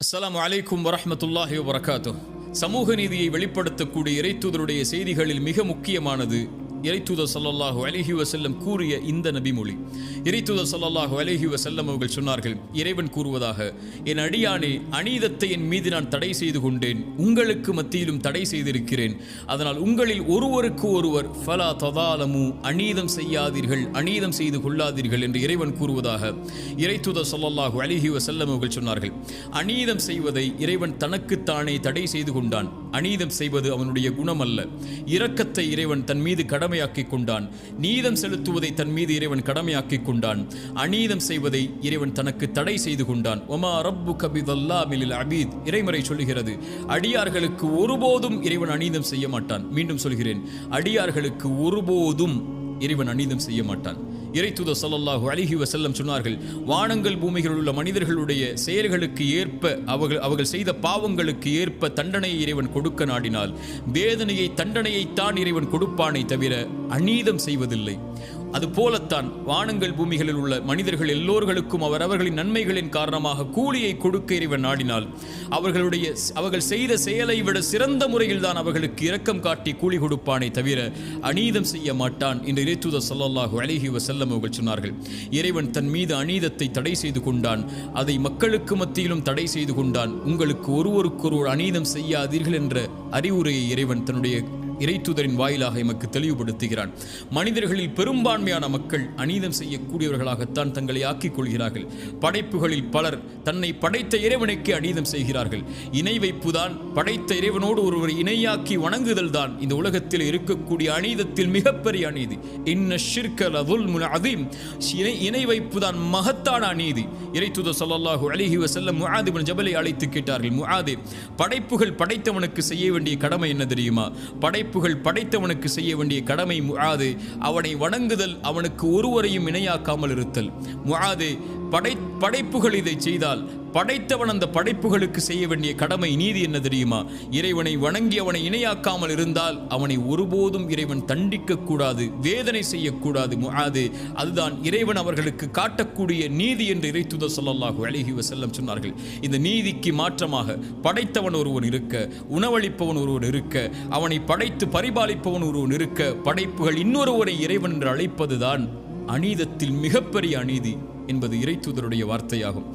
அஸ்லாம் அலைக்கும் வரமத்துல்லாஹி வரகாத்து சமூக நீதியை வெளிப்படுத்தக்கூடிய இறைத்தூதருடைய செய்திகளில் மிக முக்கியமானது இறைத்தூதர் சல்லாஹூ அலஹி வசல்லம் கூறிய இந்த நபிமொழி. இறைத்தூதர் சல்லாஹூ அலஹி வசல்லம் அவர்கள் சொன்னார்கள் இறைவன் கூறுவதாக என் அடியானே அநீதத்தை என் மீது நான் தடை செய்து கொண்டேன் உங்களுக்கு மத்தியிலும் தடை செய்திருக்கிறேன். அதனால் உங்களில் ஒருவருக்கு ஒருவர் ஃபலா ததாலமு அநீதம் செய்யாதீர்கள் அநீதம் செய்து கொள்ளாதீர்கள் என்று இறைவன் கூறுவதாக இறைத்தூதர் சல்லாஹூ அலைஹி வசல்லம் அவர்கள் சொன்னார்கள். அநீதம் செய்வதை இறைவன் தனக்குத்தானே தடை செய்து கொண்டான். அநீதம் செய்வது அவனுடைய குணம் அல்ல இரக்கத்தை இறைவன் தன் மீது கடமையாக்கிக் கொண்டான். நீதம் செலுத்துவதை தன் மீது இறைவன் கடமையாக்கிக் கொண்டான். அநீதம் செய்வதை இறைவன் தனக்கு தடை செய்து கொண்டான். ஒமா ரப்பு கபிதல்லா மிலில் அபீத். இறைமறை சொல்லுகிறது அடியார்களுக்கு ஒருபோதும் இறைவன் அநீதம் செய்ய மாட்டான். மீண்டும் சொல்கிறேன் அடியார்களுக்கு ஒருபோதும் இறைவன் அநீதம் செய்ய மாட்டான். இறைத்துத சல்லல்லாஹு அலிஹி வசல்லம் சொன்னார்கள் வானங்கள் பூமிகளில் உள்ள மனிதர்களுடைய செயல்களுக்கு ஏற்ப அவர்கள் அவர்கள் செய்த பாவங்களுக்கு ஏற்ப தண்டனையை இறைவன் கொடுக்க நாடினால் வேதனையை தண்டனையைத்தான் இறைவன் கொடுப்பானே தவிர அநீதம் செய்வதில்லை. அதுபோலத்தான் வானங்கள் பூமிகளில் உள்ள மனிதர்கள் எல்லோர்களுக்கும் அவரவர்களின் நன்மைகளின் காரணமாக கூலியை கொடுக்க இறைவன் நாடினால் அவர்களுடைய அவர்கள் செய்த செயலை விட சிறந்த முறையில் தான் அவர்களுக்கு இரக்கம் காட்டி கூலி கொடுப்பானே தவிர அநீதம் செய்ய மாட்டான் என்று இறைத்துத ஸல்லல்லாஹு அழகி வசல்லம் அவர்கள் சொன்னார்கள். இறைவன் தன் மீது அநீதத்தை தடை செய்து கொண்டான். அதை மக்களுக்கு மத்தியிலும் தடை செய்து கொண்டான். உங்களுக்கு ஒருவருக்கொருவர் அநீதம் செய்யாதீர்கள் என்ற அறிவுரையை இறைவன் தன்னுடைய இறைத்துதரின் வாயிலாக எமக்கு தெளிவுபடுத்துகிறான். மனிதர்களில் பெரும்பான்மையான மக்கள் அநீதம் செய்யக்கூடியவர்களாகத்தான் தங்களை ஆக்கிக் கொள்கிறார்கள். படைப்புகளில் பலர் தன்னை படைத்த இறைவனுக்கு அநீதம் செய்கிறார்கள். இணை வைப்புதான் படைத்த இறைவனோடு ஒருவர் இணையாக்கி வணங்குதல் தான். இந்த உலகத்தில் இருக்கக்கூடிய அநீதத்தில் மிகப்பெரிய அநீதி. இன்ன ஷிர்கல் அதீம். இணை இணை வைப்புதான் மகத்தான அநீதி. இறைத்துத ஸல்லல்லாஹு அலைஹி வஸல்லம் முஆத் ஜபலை அழைத்து கேட்டார்கள் முஆதே படைப்புகள் படைத்தவனுக்கு செய்ய வேண்டிய கடமை என்ன தெரியுமா? படைப்புகள் படைத்தவனுக்கு செய்ய வேண்டிய கடமை முஆது அவனை வணங்குதல் அவனுக்கு ஒருவரையும் இணையாக்காமல் இருத்தல். முஆது படை படைப்புகள் இதை செய்தால் படைத்தவன் அந்த படைப்புகளுக்கு செய்ய வேண்டிய கடமை நீதி என்ன தெரியுமா? இறைவனை வணங்கி அவனை இணையாக்காமல் இருந்தால் அவனை ஒருபோதும் இறைவன் தண்டிக்க கூடாது வேதனை செய்யக்கூடாது முஆது அதுதான் இறைவன் அவர்களுக்கு காட்டக்கூடிய நீதி என்று இறைத்துத ஸல்லல்லாஹு அழகி செல்லம் சொன்னார்கள். இந்த நீதிக்கு மாற்றமாக படைத்தவன் ஒருவன் இருக்க உணவளிப்பவன் ஒருவன் இருக்க அவனை படைத்து பரிபாலிப்பவன் ஒருவன் இருக்க படைப்புகள் இன்னொருவரை இறைவன் என்று அழைப்பதுதான் அநீதத்தில் மிகப்பெரிய அநீதி என்பது இறைத்தூதருடைய வார்த்தையாகும்.